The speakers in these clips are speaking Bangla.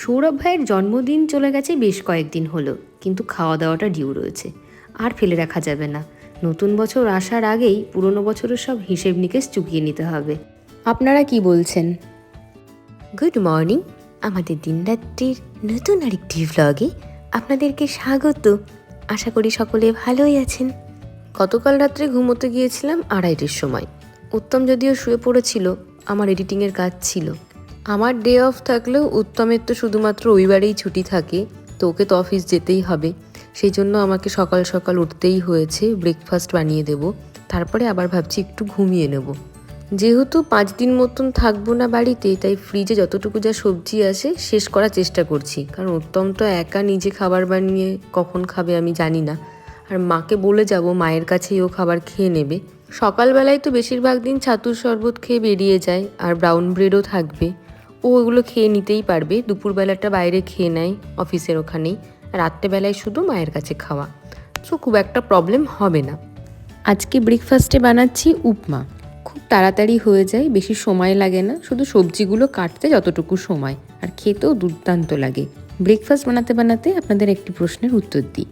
সৌরভ ভাইয়ের জন্মদিন চলে গেছে বেশ কয়েকদিন হলো, কিন্তু খাওয়া দাওয়াটা ডিউ রয়েছে। আর ফেলে রাখা যাবে না। নতুন বছর আসার আগেই পুরনো বছরের সব হিসেব নিকেশ চুকিয়ে নিতে হবে। আপনারা কি বলছেন? Good morning. আমাদের দিনরাত্রির নতুন আরেকটি ভ্লগে আপনাদেরকে স্বাগত। আশা করি সকলে ভালোই আছেন। গতকাল রাত্রে ঘুমোতে গিয়েছিলাম আড়াইটের সময়। উত্তম যদিও শুয়ে পড়েছিল, আমার এডিটিংয়ের কাজ ছিল। আমার ডে অফ থাকলেও উত্তমের তো শুধুমাত্র রবিবারেই ছুটি থাকে, তো ওকে তো অফিস যেতেই হবে। সেই জন্য আমাকে সকাল সকাল উঠতেই হয়েছে ব্রেকফাস্ট বানিয়ে দেব। তারপরে আবার ভাবছি একটু ঘুমিয়ে নেব। যেহেতু পাঁচ দিন মতন থাকব না বাড়িতে, তাই ফ্রিজে যতটুকু যা সবজি আছে শেষ করার চেষ্টা করছি। কারণ উত্তম তো একা নিজে খাবার বানিয়ে কখন খাবে আমি জানি না। আর মাকে বলে যাব, মায়ের কাছেই ও খাবার খেয়ে নেবে। সকালবেলায় তো বেশিরভাগ দিন ছাতুর শরবত খেয়ে বেরিয়ে যায়, আর ব্রাউন ব্রেডও থাকবে। ও ওগুলো খেয়ে নিতেই পারবে। দুপুরবেলাটা বাইরে খেয়ে নেয় অফিসের ওখানেই। রাত্রেবেলায় শুধু মায়ের কাছে খাওয়া। সো খুব একটা প্রবলেম হবে না। আজকে ব্রেকফাস্টে বানাচ্ছি উপমা। খুব তাড়াতাড়ি হয়ে যায়, বেশি সময় লাগে না। শুধু সবজিগুলো কাটতে যতটুকু সময়। আর খেতেও দুর্দান্ত লাগে। ব্রেকফাস্ট বানাতে বানাতে আপনাদের একটি প্রশ্নের উত্তর দিই।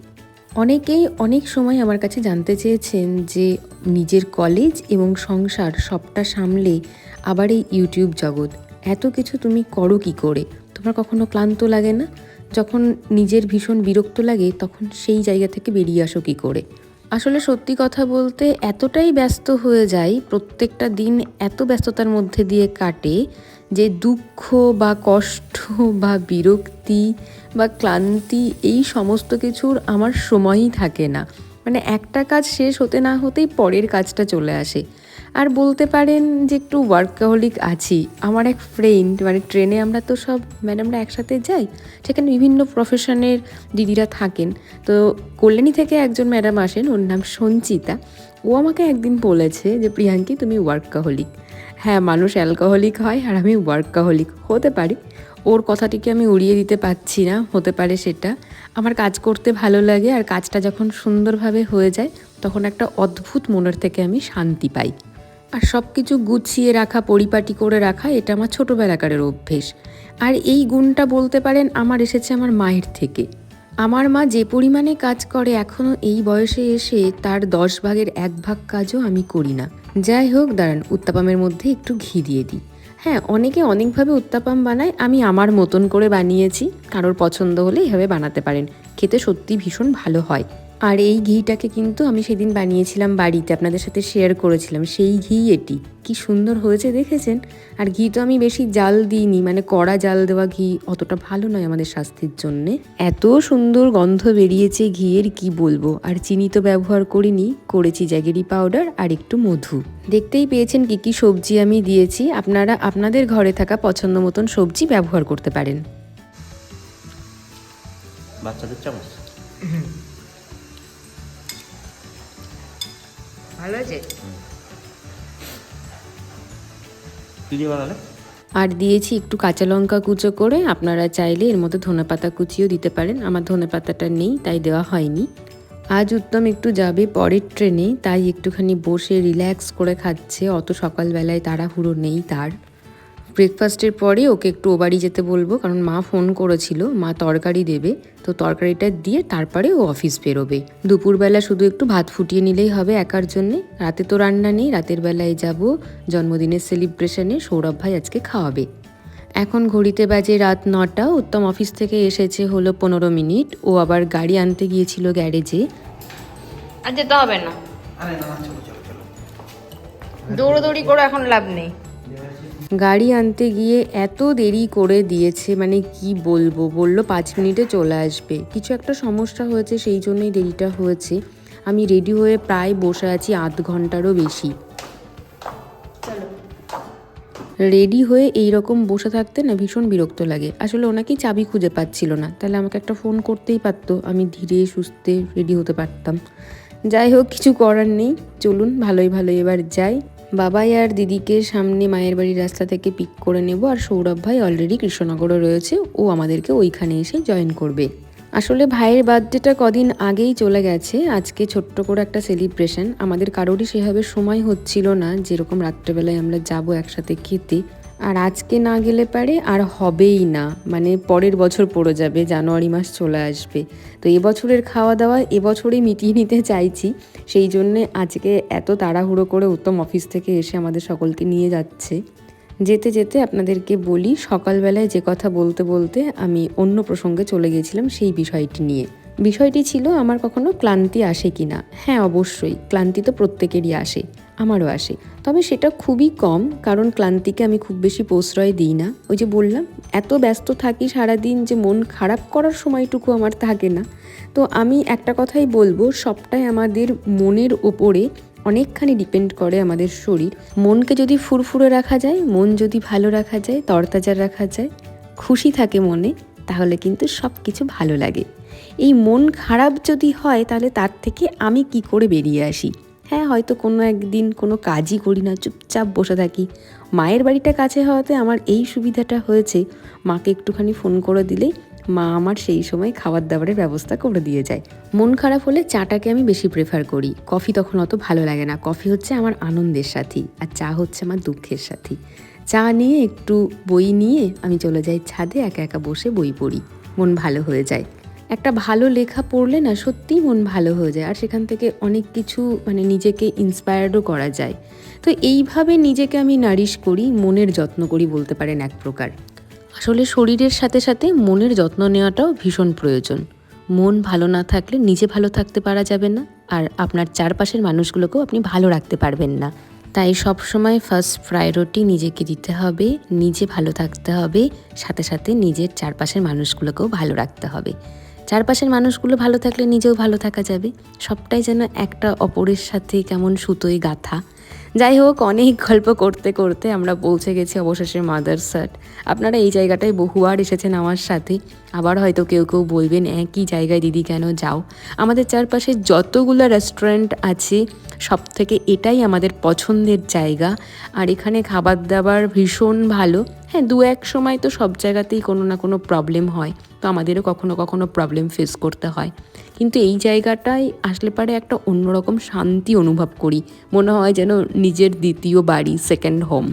অনেকেই অনেক সময় আমার কাছে জানতে চেয়েছেন যে, নিজের কলেজ এবং সংসার সবটা সামলে আবার এই ইউটিউব জগৎ। এত কিছু তুমি করো কি করে? তোমার কখনো ক্লান্ত লাগে না? যখন নিজের ভীষণ বিরক্ত লাগে, তখন সেই জায়গা থেকে বেরিয়ে আসো কি করে? আসলে সত্যি কথা বলতে এতটাই ব্যস্ত হয়ে যাই, প্রত্যেকটা দিন এত ব্যস্ততার মধ্যে দিয়ে কাটে যে দুঃখ বা কষ্ট বা বিরক্তি বা ক্লান্তি, এই সমস্ত কিছুর আমার সময়ই থাকে না। মানে একটা কাজ শেষ হতে না হতেই পরের কাজটা চলে আসে। আর বলতে পারেন যে একটু ওয়ার্কাহলিক আছি। আমার এক ফ্রেন্ড মানে ট্রেনে আমরা তো সব ম্যাডামরা একসাথে যাই, সেখানে বিভিন্ন প্রফেশনের দিদিরা থাকেন। তো কল্যাণী থেকে একজন ম্যাডাম আসেন, ওর নাম সঞ্চিতা। ও আমাকে একদিন বলেছে যে, প্রিয়াঙ্কি, তুমি ওয়ার্কাহলিক হ্যাঁ মানুষ অ্যালকোহলিক হয় আর আমি ওয়ার্কাহলিক হতে পারি। ওর কথাটিকে আমি উড়িয়ে দিতে পারছি না, হতে পারে সেটা। আমার কাজ করতে ভালো লাগে আর কাজটা যখন সুন্দরভাবে হয়ে যায়, তখন একটা অদ্ভুত মনের থেকে আমি শান্তি পাই। আর সব কিছু গুছিয়ে রাখা, পরিপাটি করে রাখা, এটা আমার ছোটোবেলাকারের অভ্যেস। আর এই গুণটা বলতে পারেন, আমার এসেছে আমার মায়ের থেকে। আমার মা যে পরিমাণে কাজ করে এখনও এই বয়সে এসে তার দশ ভাগের এক ভাগ কাজও আমি করি না। যাই হোক, দাঁড়ান, উত্তাপামের মধ্যে একটু ঘি দিয়ে দিই। হ্যাঁ অনেকে অনেকভাবে উত্তাপাম বানায়, আমি আমার মতন করে বানিয়েছি। কারোর পছন্দ হলে এভাবে বানাতে পারেন। খেতে সত্যি ভীষণ ভালো হয়। আর এই ঘিটাকে কিন্তু আমি সেদিন বানিয়েছিলাম বাড়িতে আপনাদের সাথে শেয়ার করেছিলাম। সেই ঘি এটি। কি সুন্দর হয়েছে দেখেছেন? আর ঘি তো আমি বেশি জাল দিইনি মানে কড়া জাল দেওয়া ঘি অতটা ভালো নয় আমাদের স্বাস্থ্যের জন্যে। এত সুন্দর গন্ধ বেরিয়েছে ঘিয়ের কি বলব? আর চিনি তো ব্যবহার করিনি করেছি জ্যাগেরি পাউডার আর একটু মধু। দেখতেই পেয়েছেন কি কি সবজি আমি দিয়েছি। আপনারা আপনাদের ঘরে থাকা পছন্দ মতন সবজি ব্যবহার করতে পারেন। বাচ্চাদের চামচ? ভালো বানালে? আর দিয়েছি একটু কাঁচা লঙ্কা কুচো করে। আপনারা চাইলে এর মধ্যে ধনে পাতা কুচিও দিতে পারেন। আমার ধনে পাতাটা নেই তাই দেওয়া হয়নি। আজ উত্তম একটু যাবে পরের ট্রেনে তাই একটুখানি বসে রিল্যাক্স করে খাচ্ছে। অত সকালবেলায় তাড়াহুড়ো নেই তার। ব্রেকফাস্টের পরে ওকে একটু ও বাড়ি যেতে বলব কারণ মা ফোন করেছিল মা তরকারি দেবে। তো তরকারিটা দিয়ে তারপরে ও অফিস বেরোবে। দুপুরবেলা শুধু একটু ভাত ফুটিয়ে নিলেই হবে একার জন্যে। রাতে তো রান্না নেই রাতের বেলায় যাব। জন্মদিনের সেলিব্রেশনে সৌরভ ভাই আজকে খাওয়াবে। এখন ঘড়িতে বাজে রাত নটা উত্তম অফিস থেকে এসেছে হলো পনেরো মিনিট। ও আবার গাড়ি আনতে গিয়েছিল গ্যারেজে। আর যেতে হবে না। দৌড়োদৌড়ি করে এখন লাভ নেই। গাড়ি আনতে গিয়ে এত দেরি করে দিয়েছে মানে কি বলব? বলল পাঁচ মিনিটে চলে আসবে। কিছু একটা সমস্যা হয়েছে, সেই জন্যই দেরিটা হয়েছে। আমি রেডি হয়ে প্রায় বসে আছি আধ ঘন্টারও বেশি। রেডি হয়ে এই রকম বসে থাকতে না ভীষণ বিরক্ত লাগে। আসলে ওনাকেই চাবি খুঁজে পাচ্ছিল না। তাহলে আমাকে একটা ফোন করতেই পারতো, আমি ধীরে সুস্থে রেডি হতে পারতাম। যাই হোক, কিছু করার নেই। চলুন, ভালোই ভালোই এবার যাই। বাবাই আর দিদিকে সামনে মায়ের বাড়ির রাস্তা থেকে পিক করে নেব আর সৌরভ ভাই অলরেডি কৃষ্ণনগরও রয়েছে। ও আমাদেরকে ওইখানে এসে জয়েন করবে। আসলে ভাইয়ের বার্থডেটা কদিন আগেই চলে গেছে। আজকে ছোট্ট করে একটা সেলিব্রেশন আমাদের কারোরই সেভাবে সময় হচ্ছিল না। যেরকম রাত্রেবেলায় আমরা যাব একসাথে খেতে। আর আজকে না গেলে পারে আর হবেই না। মানে পরের বছর পড়ে যাবে, জানুয়ারি মাস চলে আসবে। তো এবছরের খাওয়া দাওয়া এবছরেই মিটিয়ে নিতে চাইছি। সেই জন্যে আজকে এত তাড়াহুড়ো করে উত্তম অফিস থেকে এসে আমাদের সকলকে নিয়ে যাচ্ছে। যেতে যেতে আপনাদেরকে বলি, সকালবেলায় যে কথা বলতে বলতে আমি অন্য প্রসঙ্গে চলে গিয়েছিলাম সেই বিষয়টি নিয়ে। বিষয়টি ছিল, আমার কখনো ক্লান্তি আসে কি না হ্যাঁ অবশ্যই। ক্লান্তি তো প্রত্যেকেরই আসে। আমারও আসে। তবে সেটা খুবই কম, কারণ ক্লান্তিকে আমি খুব বেশি প্রশ্রয় দিই না। ওই যে বললাম, এত ব্যস্ত থাকি সারাদিন যে মন খারাপ করার সময়টুকু আমার থাকে না। তো আমি একটা কথাই বলব, সবটাই আমাদের মনের ওপরে অনেকখানি ডিপেন্ড করে আমাদের শরীর। মনকে যদি ফুরফুরে রাখা যায়, মন যদি ভালো রাখা যায়, তরতাজা রাখা যায়, খুশি থাকে মনে, তাহলে কিন্তু সব কিছু ভালো লাগে। এই মন খারাপ যদি হয়, তাহলে তার থেকে আমি কি করে বেরিয়ে আসি? হ্যাঁ হয়তো কোনো একদিন কোনো কাজই করি না, চুপচাপ বসে থাকি। মায়ের বাড়িটা কাছে হওয়াতে আমার এই সুবিধাটা হয়েছে। মাকে একটুখানি ফোন করে দিলেই মা আমার সেই সময় খাবার দাবারের ব্যবস্থা করে দিয়ে যায়। মন খারাপ হলে চাটাকে আমি বেশি প্রেফার করি। কফি তখন অত ভালো লাগে না। কফি হচ্ছে আমার আনন্দের সাথী আর চা হচ্ছে আমার দুঃখের সাথী। চা নিয়ে একটু বই নিয়ে আমি চলে যাই ছাদে, একা একা বসে বই পড়ি। মন ভালো হয়ে যায়। একটা ভালো লেখা পড়লে না সত্যিই মন ভালো হয়ে যায়। আর সেখান থেকে অনেক কিছু মানে নিজেকে ইন্সপায়ার্ডও করা যায়। তো এইভাবে নিজেকে আমি নারিশ করি, মনের যত্ন করি বলতে পারেন এক প্রকার। আসলে শরীরের সাথে সাথে মনের যত্ন নেওয়াটাও ভীষণ প্রয়োজন। মন ভালো না থাকলে নিজে ভালো থাকতে পারা যাবে না, আর আপনার চারপাশের মানুষগুলোকেও আপনি ভালো রাখতে পারবেন না। তাই সবসময় ফার্স্ট প্রায়োরিটি নিজেকে দিতে হবে, নিজে ভালো থাকতে হবে, সাথে সাথে নিজের চারপাশের মানুষগুলোকেও ভালো রাখতে হবে। চারপাশের মানুষগুলো ভালো থাকলে নিজেও ভালো থাকা যাবে। সবটাই যেন একটা অপরের সাথে কেমন সুতোয় গাথা। যাই হোক, অনেক গল্প করতে করতে আমরা পৌঁছে গেছি অবশেষে মাদার সাট আপনারা এই জায়গাটায় বহুবার এসেছেন আমার সাথে। আবার হয়তো কেউ কেউ বলবেন একই জায়গায় দিদি কেন? যাও। আমাদের চারপাশে যতগুলো রেস্টুরেন্ট আছে সব থেকে এটাই আমাদের পছন্দের জায়গা। আর এখানে খাবার দাবার ভীষণ ভালো। হ্যাঁ দু এক সময় তো সব জায়গাতেই কোনো না কোনো প্রবলেম হয়। আমাদেরও কখনো কখনো প্রবলেম ফেস করতে হয়। কিন্তু এই জায়গাটায় আসলে পারে একটা অন্যরকম শান্তি অনুভব করি। মনে হয় যেন নিজের দ্বিতীয় বাড়ি সেকেন্ড হোম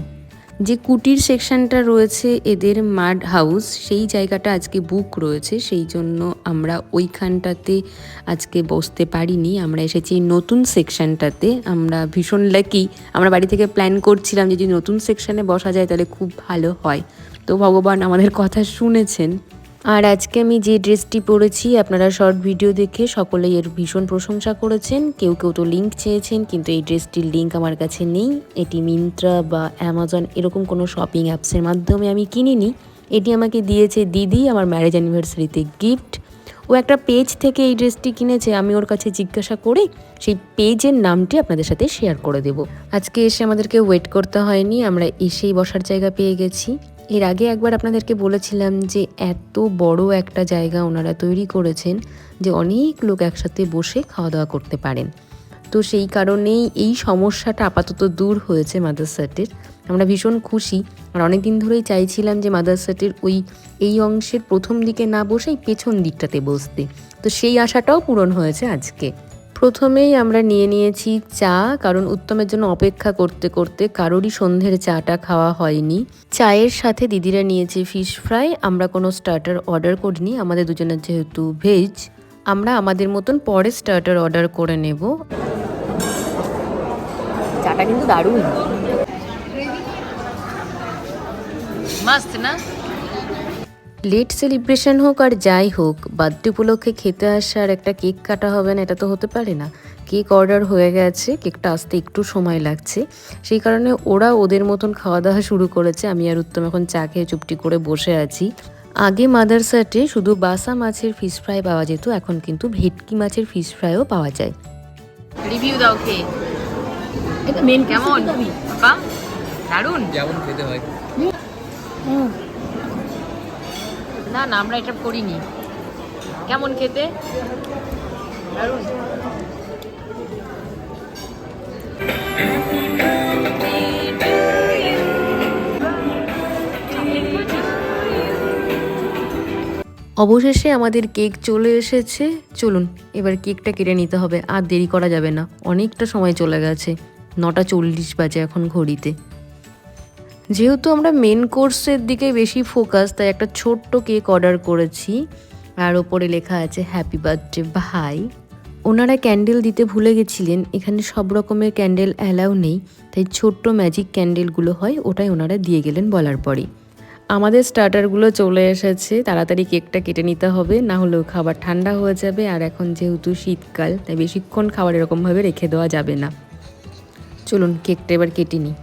যে কুটির সেকশনটা রয়েছে, এদের মাড হাউস সেই জায়গাটা আজকে বুক রয়েছে। সেই জন্য আমরা ওইখানটাতে আজকে বসতে পারিনি। আমরা এসেছি নতুন সেকশনটাতে আমরা ভীষণ লাকি আমরা বাড়ি থেকে প্ল্যান করছিলাম যদি নতুন সেকশনে বসা যায় তাহলে খুব ভালো হয়। তো ভগবান আমাদের কথা শুনেছেন। আর আজকে আমি যে ড্রেসটি পরেছি, আপনারা শর্ট ভিডিও দেখে সকলেই এর ভীষণ প্রশংসা করেছেন। কেউ কেউ তো লিঙ্ক চেয়েছেন, কিন্তু এই ড্রেসটির লিঙ্ক আমার কাছে নেই। এটি মিন্ত্রা বা অ্যামাজন এরকম কোনো শপিং অ্যাপসের মাধ্যমে আমি কিনিনি। এটি আমাকে দিয়েছে দিদি, আমার ম্যারেজ অ্যানিভার্সারিতে গিফট ও একটা পেজ থেকে এই ড্রেসটি কিনেছে, আমি ওর কাছে জিজ্ঞাসা করে সেই পেজের নামটি আপনাদের সাথে শেয়ার করে দেব। আজকে এসে আমাদেরকে ওয়েট করতে হয়নি, আমরা এসেই বসার জায়গা পেয়ে গেছি। এর আগে একবার আপনাদেরকে বলেছিলাম যে এত বড় একটা জায়গা ওনারা তৈরি করেছেন যে অনেক লোক একসাথে বসে খাওয়া দাওয়া করতে পারেন। তো সেই কারণেই এই সমস্যাটা আপাতত দূর হয়েছে মাদারসাটের আমরা ভীষণ খুশি। আর অনেক দিন ধরেই চাইছিলাম যে মাদারসাটের ওই, এই অংশের প্রথম দিকে না বসেই পেছন দিকটাতে বসতে। তো সেই আশাটাও পূরণ হয়েছে আজকে। প্রথমেই আমরা নিয়ে নিয়েছি চা কারণ উত্তমের জন্য অপেক্ষা করতে করতে কারোরই সন্ধ্যের চাটা খাওয়া হয়নি। চায়ের সাথে দিদিরা নিয়েছে ফিশ ফ্রাই আমরা কোনো স্টার্টার অর্ডার করিনি আমাদের দুজনের যেহেতু ভেজ আমরা আমাদের মতন পরে স্টার্টার অর্ডার করে নেব। চাটা কিন্তু দারুণ। মস্ত না? লেট সেলিব্রেশন হোক আর যাই হোক বার্থডে উপলক্ষে খেতে আসার একটা কেক কাটা হবে না এটা তো হতে পারে না। কেক অর্ডার হয়ে গেছে কেকটা আসতে একটু সময় লাগছে। সেই কারণে ওরা ওদের মতন খাওয়া দাওয়া শুরু করেছে। আমি আর উত্তম এখন চা খেয়ে চুপটি করে বসে আছি। আগে মাদারসাটে শুধু বাসা মাছের ফিশ ফ্রাই পাওয়া যেত এখন কিন্তু ভেটকি মাছের ফিশ ফ্রাইও পাওয়া যায়। রিভিউ দাও কে কেমন? বাবা দারুণ যেমন খেতে হয়। না না, আমরা এটা করিনি। কেমন খেতে? অবশেষে আমাদের কেক চলে এসেছে। চলুন, এবার কেকটা কেটে নিতে হবে। আর দেরি করা যাবে না। অনেকটা সময় চলে গেছে। নটা চল্লিশ বাজে এখন ঘড়িতে। যেহেতু আমরা মেন কোর্সের দিকে বেশি ফোকাস তাই একটা ছোট্ট কেক অর্ডার করেছি। আর ওপরে লেখা আছে হ্যাপি বার্থডে ভাই। ওনারা ক্যান্ডেল দিতে ভুলে গেছিলেন, এখানে সব রকমের ক্যান্ডেল অ্যালাউ নেই, তাই ছোট্ট ম্যাজিক ক্যান্ডেলগুলো হয়, ওটাই ওনারা দিয়ে গেলেন বলার পরে আমাদের স্টার্টারগুলো চলে এসেছে, তাড়াতাড়ি কেকটা কেটে নিতে হবে, না হলেও খাবার ঠান্ডা হয়ে যাবে, আর এখন যেহেতু শীতকাল, তাই বেশিক্ষণ খাবার এরকমভাবে রেখে দেওয়া যাবে না। চলুন কেকটা এবার কেটে নিই।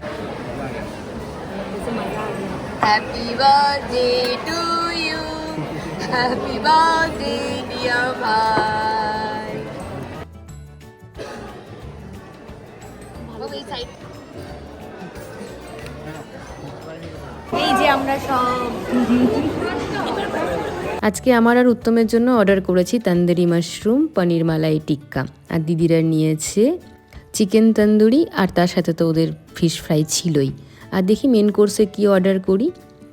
Happy birthday to you happy birthday dear ভাই এই যে আমরা সব। আজকে আমার আর উত্তমের জন্য অর্ডার করেছি তন্দুরি মাশরুম পনির মালাই টিক্কা। আর দিদিরা নিয়েছে চিকেন তন্দুরি আর তার সাথে তো ওদের ফিশ ফ্রাই ছিলই। আর দেখি মেন কোর্সে কি অর্ডার করি।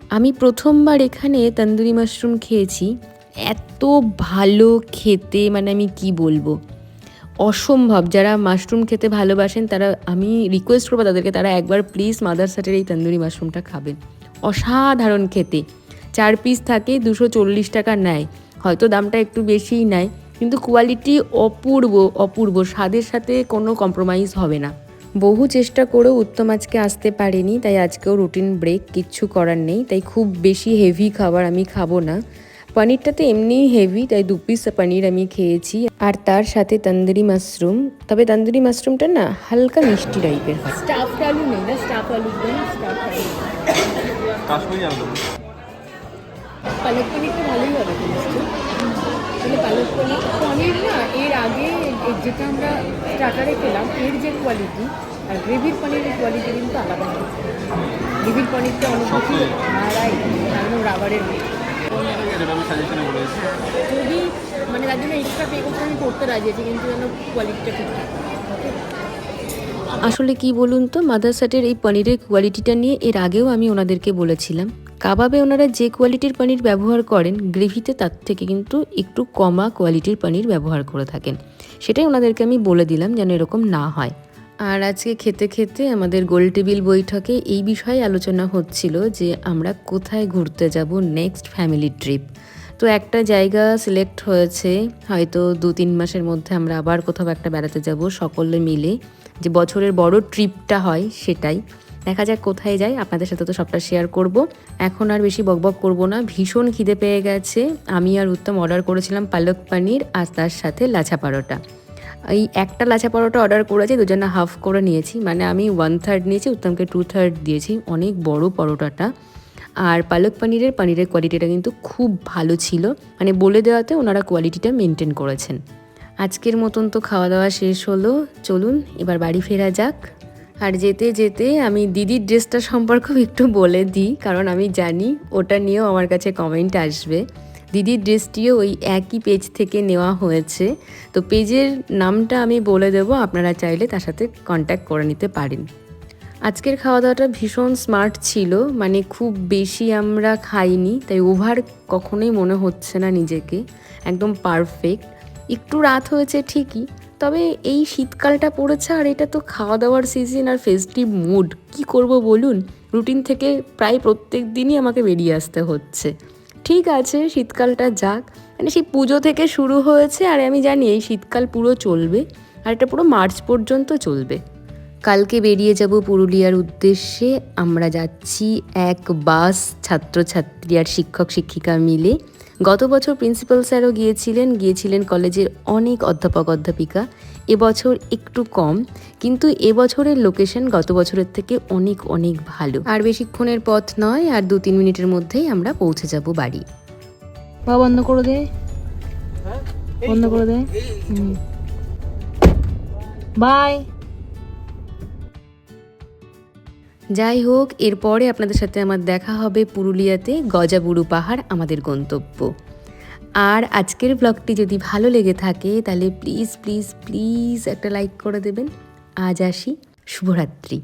আমি প্রথমবার এখানে তন্দুরি মাশরুম খেয়েছি। এত ভালো খেতে মানে আমি কি বলব? অসম্ভব। যারা মাশরুম খেতে ভালোবাসেন, তারা, আমি রিকোয়েস্ট করব তাদেরকে, তারা একবার প্লিজ মাদার সাটের এই তন্দুরি মাশরুমটা খাবেন। অসাধারণ খেতে। চার পিস থাকে, দুশো চল্লিশ টাকা নেয়। হয়তো দামটা একটু বেশিই নেয়, কিন্তু কোয়ালিটি অপূর্ব অপূর্ব। স্বাদের সাথে কোনো কম্প্রোমাইজ হবে না। বহু চেষ্টা করেও উত্তম আজকে আসতে পারেনি তাই আজকেও রুটিন ব্রেক কিচ্ছু করার নেই। তাই খুব বেশি হেভি খাবার আমি খাব না। পনিরটা তো এমনিই হেভি তাই দু পিস পনির আমি খেয়েছি। আর তার সাথে তন্দুরি মাশরুম। তবে তন্দুরি মাশরুমটা না হালকা মিষ্টি টাইপের হয়। স্টাফ আলু নেই না স্টাফ আলু স্টাফ আলু। পালক পনিরটা ভালোই হবে পালক পনির পনির না এর আগে এ- যেটা আমরা স্টার্টারে পেলাম এর যে কোয়ালিটি আর গ্রেভির পনিরের কোয়ালিটি কিন্তু আলাদা। হয়েছে গ্রেভির পনিরটা অনেক বেশি হারাই একদম রাবারের যদি মানে তার জন্য এক্সট্রা পে করতে আমি করতে রাজি আছি কিন্তু যেন কোয়ালিটিটা ঠিক থাকে। আসলে কি বলুন তো মাদার সাটের এই পনিরের কোয়ালিটিটা নিয়ে এর আগেও আমি ওনাদেরকে বলেছিলাম। কাবাবে ওনারা যে কোয়ালিটির পানির ব্যবহার করেন, গ্রেভিতে তার থেকে কিন্তু একটু কমা কোয়ালিটির পানির ব্যবহার করে থাকেন। সেটাই ওনাদেরকে আমি বলে দিলাম যেন এরকম না হয়। আর আজকে খেতে খেতে আমাদের গোল টেবিল বৈঠকে এই বিষয়ে আলোচনা হচ্ছিল যে আমরা কোথায় ঘুরতে যাব নেক্সট ফ্যামিলি ট্রিপ তো একটা জায়গা সিলেক্ট হয়েছে, হয়তো দু তিন মাসের মধ্যে আমরা আবার কোথাও একটা বেড়াতে যাব, সকলে মিলে। যে বছরের বড় ট্রিপটা হয় সেটাই। দেখা যাক কোথায় যাই। আপনাদের সাথে তো সবটা শেয়ার করব। এখন আর বেশি বকবক করব না। ভীষণ খিদে পেয়ে গেছে। আমি আর উত্তম অর্ডার করেছিলাম পালক পনির আর তার সাথে লাছা পরোটা। এই একটা লাচা পরোটা অর্ডার করেছি, দুজনে হাফ করে নিয়েছি। মানে আমি ওয়ান থার্ড নিয়েছি, উত্তমকে টু থার্ড দিয়েছি। অনেক বড় পরোটাটা। আর পালক পনিরের পনিরের কোয়ালিটিটা কিন্তু খুব ভালো ছিল। মানে বলে দেওয়াতে ওনারা কোয়ালিটিটা মেনটেন করেছেন। আজকের মতন তো খাওয়া দাওয়া শেষ হলো। চলুন, এবার বাড়ি ফেরা যাক। আর যেতে যেতে আমি দিদির ড্রেসটা সম্পর্কেও একটু বলে দিই, কারণ আমি জানি ওটা নিয়েও আমার কাছে কমেন্ট আসবে। দিদির ড্রেসটিও ওই একই পেজ থেকে নেওয়া হয়েছে। তো পেজের নামটা আমি বলে দেবো, আপনারা চাইলে তার সাথে কন্ট্যাক্ট করে নিতে পারেন। আজকের খাওয়া দাওয়াটা ভীষণ স্মার্ট ছিল মানে খুব বেশি আমরা খাইনি, তাই ওভার কখনোই মনে হচ্ছে না নিজেকে। একদম পারফেক্ট একটু রাত হয়েছে ঠিকই তবে এই শীতকালটা পড়েছে আর এটা তো খাওয়া দাওয়ার সিজন আর ফেস্টিভ মুড কি করব বলুন? রুটিন থেকে প্রায় প্রত্যেক দিনই আমাকে বেরিয়ে আসতে হচ্ছে। ঠিক আছে, শীতকালটা যাক। মানে সেই পুজো থেকে শুরু হয়েছে আর আমি জানি এই শীতকাল পুরো চলবে আর এটা পুরো মার্চ পর্যন্ত চলবে। কালকে বেরিয়ে যাব পুরুলিয়ার উদ্দেশ্যে। আমরা যাচ্ছি এক বাস ছাত্রছাত্রী আর শিক্ষক শিক্ষিকা মিলে। গত বছর প্রিন্সিপাল স্যারও গিয়েছিলেন গিয়েছিলেন কলেজের অনেক অধ্যাপক অধ্যাপিকা। এবছর একটু কম কিন্তু এবছরের লোকেশন গত বছরের থেকে অনেক অনেক ভালো। আর বেশিক্ষণের পথ নয় আর দু তিন মিনিটের মধ্যেই আমরা পৌঁছে যাব বাড়ি। বা বন্ধ করে দে। বন্ধ করে দে। বাই। যাই হোক, এরপরে আপনাদের সাথে আমার দেখা হবে পুরুলিয়াতে গজাবুড়ু পাহাড়, আমাদের গন্তব্য। আর আজকের ব্লগটি যদি ভালো লেগে থাকে, তাহলে প্লিজ প্লিজ প্লিজ একটা লাইক করে দেবেন। আজ আসি। শুভরাত্রি।